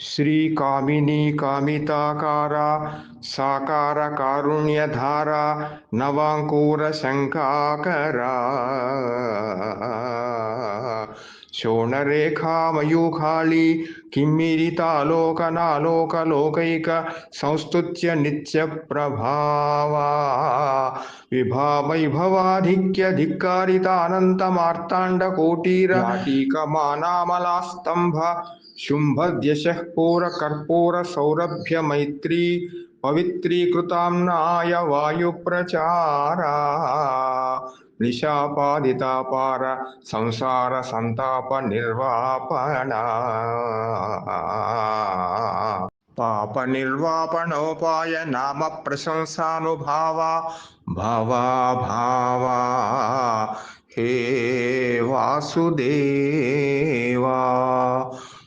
श्री कामिनी कामिताकारा, साकार कारुण्य धारा नवांकुर शंकाकरा शोण रेखा शोणरेखामयूखाली किम्मिरितालोकनालोकलोकैक संस्तुत्य नित्य प्रभावा। विभावैभवाधिक्य नित्यप्रभावा विभावैभवाधिक्यधिक्कारितानन्तमार्ताण्डकोटीरटीकमानामलास्तम्भ शुंभद्यश पूर कर्पूर सौरभ्य मैत्री पवित्रीकृताम्नाय निशापादिता पार संसार संताप निर्वापण पाप निर्वापणोपाय नाम प्रशंसानुभावा भावा भावा। हे वासुदेवा।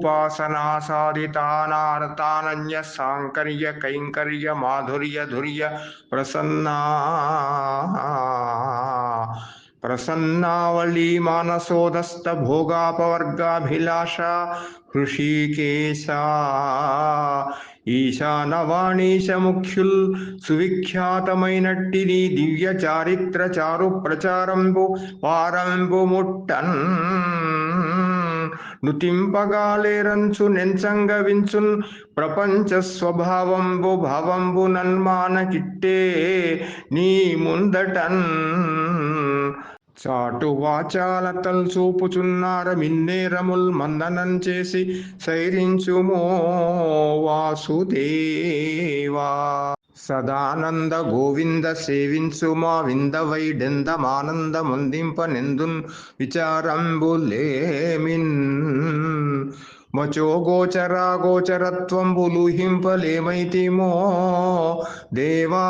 మార్గైక విశ్రాంత భూమి భవత్తత్వరూపా సురూపావళి దుర్నిరూప స్వరూపా ఆ ఆ గురూపాసనాసాదితానార్థానన్య సాంకర్య కైంకర్య మాధుర్య ధుర్య ప్రసన్నా ప్రసన్నావళీ మానసోదస్త భోగాపవర్గాభిలాష హృషీకేశ ఈశానవాణీశ ముఖ్యుల్ సువిఖ్యాతమైనట్టి నీ దివ్య చారిత్ర చారు ప్రచారంబు వారంబు ముట్టన్ నుతింపగాలేరంచు నెంచంగ వించున్ ప్రపంచ స్వభావంబు భావంబు నన్మాన కిట్టే నీ ముందటన్. చాటు వాచాల తల్చూపుచున్నార మిన్నేరముల్ మందనం చేసి సైరించుమో వాసుదేవా. సదానంద గోవింద సేవించు మా వింద వైడెందమానంద ముందింప నెందున్ విచారంబులేమిన్ మచో గోచరా గోచరత్వంబులుహింపలేమైతిమో దేవా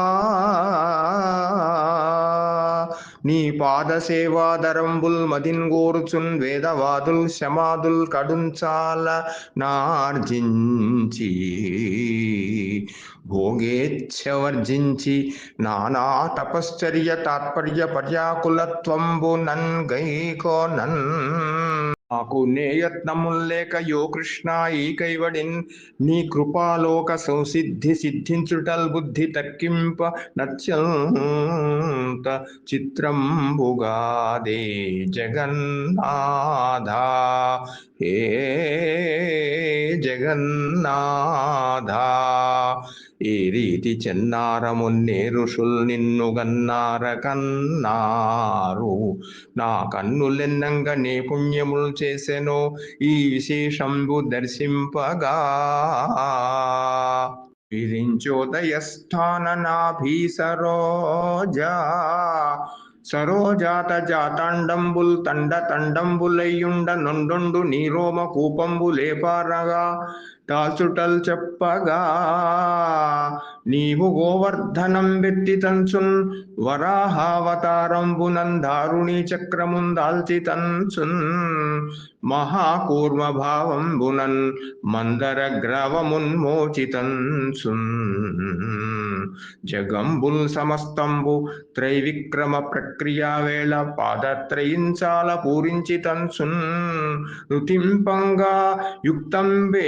నీ పాద సేవాదరంబుల్ మదిన్ గోరుచున్ వేదవాదుల్ శమాదుల్ కడుంచాల నార్జించి భోగేచ్ఛవర్జించి నానా తపశ్చర్య తాత్పర్య పర్యాకులత్వంబు నన్ గైకో నన్. నాకు నేయత్నముల్ లేక యో కృష్ణ ఈ కైవడిన్ నీ కృపాలోక సంసిద్ధి సిద్ధించుటల్ బుద్ధి తక్కింప నత్యంత చిత్రంబుగాదే జగన్నాథ. హే జగన్నాథ. ఈ రీతి చెన్నారమున్నే ఋషుల్ నిన్ను గన్నార కన్నారు. నా కన్నులెన్నంగ నే పుణ్యములు చేసెను ఈ విశేషంబు దర్శింపగా. విరించోదయస్థాన నాభీసరోజా సరోజాత జాతాండంబుల్ తండ తండంబులయ్యుండ నొండొండు నీరోమ కూపంబులేపారగా దాసుటల్ చెప్పగా నీవు గోవర్ధనం వెత్తి తంచున్ వరాహావతారంబునం దారుణి చక్రమున్ దాల్చి తంచున్ మహాకూర్మ భావంబునన్ మందర గ్రవమున్మోచితంచున్ జగంబుల్ సమస్తంబు త్రైవిక్రమ ప్రక్రియా వేళ పాదత్రయించాల పూరించి తన్సున్ రుతింపంగా యుక్తంబే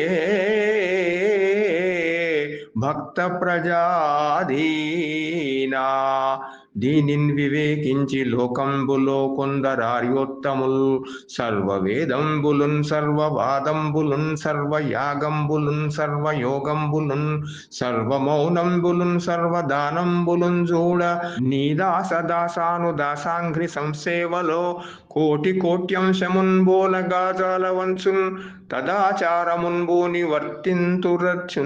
భక్త ప్రజాధీనా. దీనిన్ వివేకించి లోకంబులో కొందరార్యోత్తముల్ సర్వవేదంబులున్ సర్వవాదంబులున్ సర్వయాగంబులున్ సర్వయోగంబులున్ సర్వమౌనంబులున్ సర్వదానంబులున్ చూడ నీ దాస దాసాను దాసాంఘ్రి సంసేవలో కోటి కోట్యం కోట్యంశమున్బోల గాజాల వంచున్ తదాచారమున్బోని వర్తింతురచున్నతిన్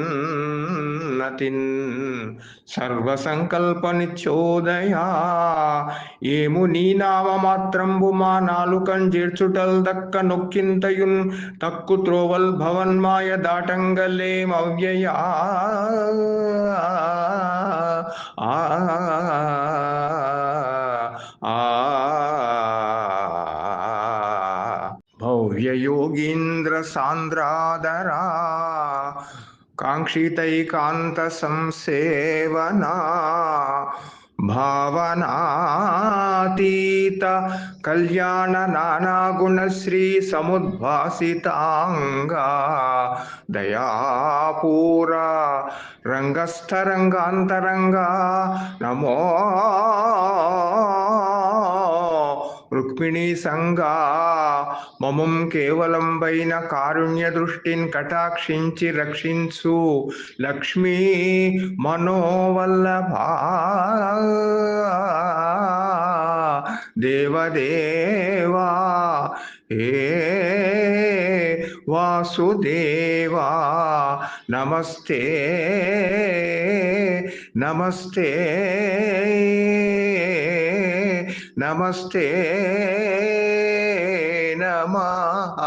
సర్వ సంకల్పని చోదయా ఏము నీ నామమాత్రంబు మా నాలుకన్ జేర్చుటల్ దక్క నొక్కింతయున్ తక్కు త్రోవల్ భవన్మాయ దాటంగలేం అవ్యయా ఆ ఆ సాంద్రాదరా కాంక్షితైకాంత సంసేవనా భావనాతీత కళ్యాణ నానాగుణశ్రీ సముద్భాసితాంగా. దయాపూర రంగస్థరంగాంతరంగా. నమో రుక్మిణీ సంగా మమం కేవలం వైన కారుణ్య దృష్టిని కటాక్షించి రక్షించు లక్ష్మీ మనోవల్లభా దేవదేవా. ఏ వాసుదేవా. నమస్తే నమస్తే. నమస్తే నమః